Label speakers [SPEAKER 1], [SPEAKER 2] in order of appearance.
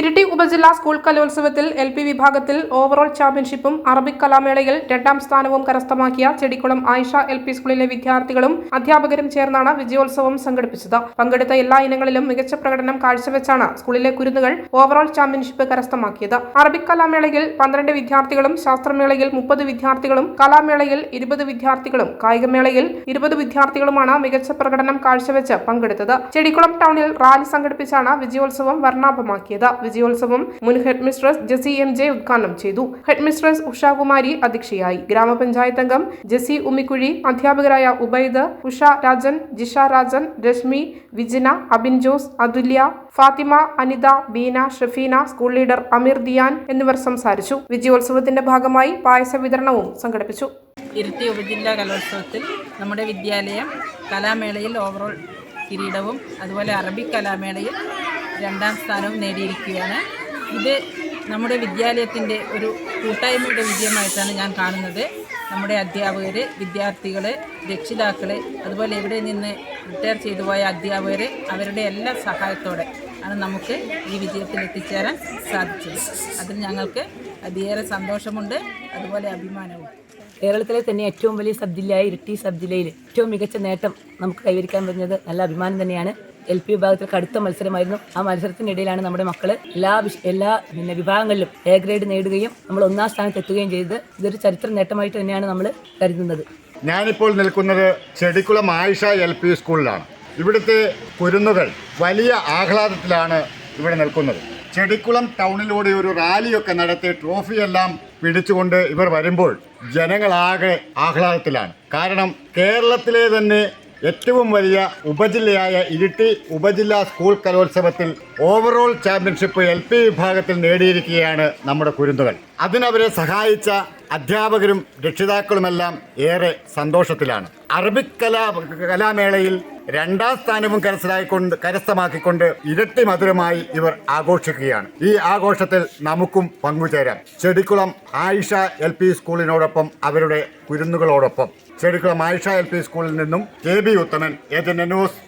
[SPEAKER 1] ഇരിട്ടി ഉപജില്ലാ സ്കൂൾ കലോത്സവത്തിൽ L P വിഭാഗത്തിൽ ഓവറോൾ ചാമ്പ്യൻഷിപ്പും അറബിക് കലാമേളയിൽ രണ്ടാം സ്ഥാനവും കരസ്ഥമാക്കിയ ചെടിക്കുളം ആയിഷ എൽ പി സ്കൂളിലെ വിദ്യാർത്ഥികളും അധ്യാപകരും ചേർന്നാണ് വിജയോത്സവം സംഘടിപ്പിച്ചത്. പങ്കെടുത്ത എല്ലാ ഇനങ്ങളിലും മികച്ച പ്രകടനം കാഴ്ചവെച്ചാണ് സ്കൂളിലെ കുരുന്നുകൾ ഓവറോൾ ചാമ്പ്യൻഷിപ്പ് കരസ്ഥമാക്കിയത്. അറബിക് കലാമേളയിൽ പന്ത്രണ്ട് വിദ്യാർത്ഥികളും ശാസ്ത്രമേളയിൽ മുപ്പത് വിദ്യാർത്ഥികളും കലാമേളയിൽ ഇരുപത് വിദ്യാർത്ഥികളും കായികമേളയിൽ ഇരുപത് വിദ്യാർത്ഥികളുമാണ് മികച്ച പ്രകടനം കാഴ്ചവെച്ച് പങ്കെടുത്തത്. ചെടിക്കുളം ടൗണിൽ റാലി സംഘടിപ്പിച്ചാണ് വിജയോത്സവം വർണാഭമാക്കിയത്. വിജയോത്സവം മുൻ head mistress Jessy M J ഉദ്ഘാടനം ചെയ്തു. ഹെഡ് മിസ്ട്രസ് ഉഷാകുമാരി അധ്യക്ഷയായി. ഗ്രാമപഞ്ചായത്ത് അംഗം ജെസി ഉമ്മിക്കുഴി അധ്യാപകരായ ഉബൈദ് ഉഷ രാജൻ ജിഷ രാജൻ രശ്മി വിജിന അബിൻ ജോസ് അതുല്യ ഫാത്തിമ അനിത ബീന ഷഫീന സ്കൂൾ ലീഡർ അമീർ ദിയാൻ എന്നിവർ സംസാരിച്ചു. വിജയോത്സവത്തിന്റെ ഭാഗമായി പായസ വിതരണവും സംഘടിപ്പിച്ചു.
[SPEAKER 2] ഇരുത്തി ഉപജില്ലാ കലോത്സവത്തിൽ നമ്മുടെ വിദ്യാലയം കലാമേളയിൽ ഓവറോൾ കിരീടവും അതുപോലെ അറബിക് കലാമേളയിൽ രണ്ടാം സ്ഥാനവും നേടിയിരിക്കുകയാണ്. ഇത് നമ്മുടെ വിദ്യാലയത്തിന്റെ ഒരു കൂട്ടായ്മയുടെ വിജയമായിട്ടാണ് ഞാൻ കാണുന്നത്. നമ്മുടെ അധ്യാപകർ വിദ്യാർത്ഥികൾ രക്ഷിതാക്കൾ അതുപോലെ ഇവിടെ നിന്ന് റിട്ടയർ ചെയ്തു പോയ അധ്യാപകർ അവരുടെ എല്ലാ സഹായത്തോടെ ആണ് നമുക്ക് ഈ വിജയത്തിൽ എത്തിച്ചേരാൻ സാധിച്ചത്. അതിൽ ഞങ്ങൾക്ക് അതിയേറെ സന്തോഷമുണ്ട്. അതുപോലെ അഭിമാനവും.
[SPEAKER 3] കേരളത്തിലെ തന്നെ ഏറ്റവും വലിയ സബ് ജില്ലയായ ഇരിട്ടി സബ് ജില്ലയിൽ ഏറ്റവും മികച്ച നേട്ടം നമുക്ക് കൈവരിക്കാൻ പറ്റുന്നത് നല്ല അഭിമാനം തന്നെയാണ്. എൽ പി വിഭാഗത്തിൽ കടുത്ത മത്സരമായിരുന്നു. ആ മത്സരത്തിനിടയിലാണ് നമ്മുടെ മക്കൾ എല്ലാ എല്ലാ പിന്നെ വിഭാഗങ്ങളിലും എ ഗ്രേഡ് നേടുകയും നമ്മൾ ഒന്നാം സ്ഥാനത്ത് എത്തുകയും ചെയ്തത്. ഇതൊരു ചരിത്ര നേട്ടമായിട്ട് തന്നെയാണ് നമ്മൾ കരുതുന്നത്.
[SPEAKER 4] ഞാനിപ്പോൾ നിൽക്കുന്നത് ചെടിക്കുളം ആയിഷ എൽ പി സ്കൂളിലാണ്. ഇവിടുത്തെ കുരുന്നുകൾ വലിയ ആഹ്ലാദത്തിലാണ് ഇവിടെ നിൽക്കുന്നത്. ചെടിക്കുളം ടൗണിലൂടെ ഒരു റാലിയൊക്കെ നടത്തി ട്രോഫിയെല്ലാം പിടിച്ചുകൊണ്ട് ഇവർ വരുമ്പോൾ ജനങ്ങളാകെ ആഹ്ലാദത്തിലാണ്. കാരണം കേരളത്തിലെ തന്നെ ഏറ്റവും വലിയ ഉപജില്ലയായ ഇരിട്ടി ഉപജില്ലാ സ്കൂൾ കലോത്സവത്തിൽ ഓവറോൾ ചാമ്പ്യൻഷിപ്പ് എൽ പി വിഭാഗത്തിൽ നേടിയിരിക്കുകയാണ് നമ്മുടെ കുരുന്നുകൾ. അതിനവരെ സഹായിച്ച അധ്യാപകരും രക്ഷിതാക്കളുമെല്ലാം ഏറെ സന്തോഷത്തിലാണ്. അറബിക് കലാ കലാമേളയിൽ രണ്ടാം സ്ഥാനവും കരസ്ഥലായിക്കൊണ്ട് കരസ്ഥമാക്കിക്കൊണ്ട് ഇരട്ടി മധുരമായി ഇവർ ആഘോഷിക്കുകയാണ്. ഈ ആഘോഷത്തിൽ നമുക്കും പങ്കുചേരാം. ചെടിക്കുളം ആയിഷ എൽ പി സ്കൂളിനോടൊപ്പം അവരുടെ കുരുന്നുകളോടൊപ്പം. ചെടിക്കുളം ആയിഷ എൽ പി സ്കൂളിൽ നിന്നും K B Uthaman agent news.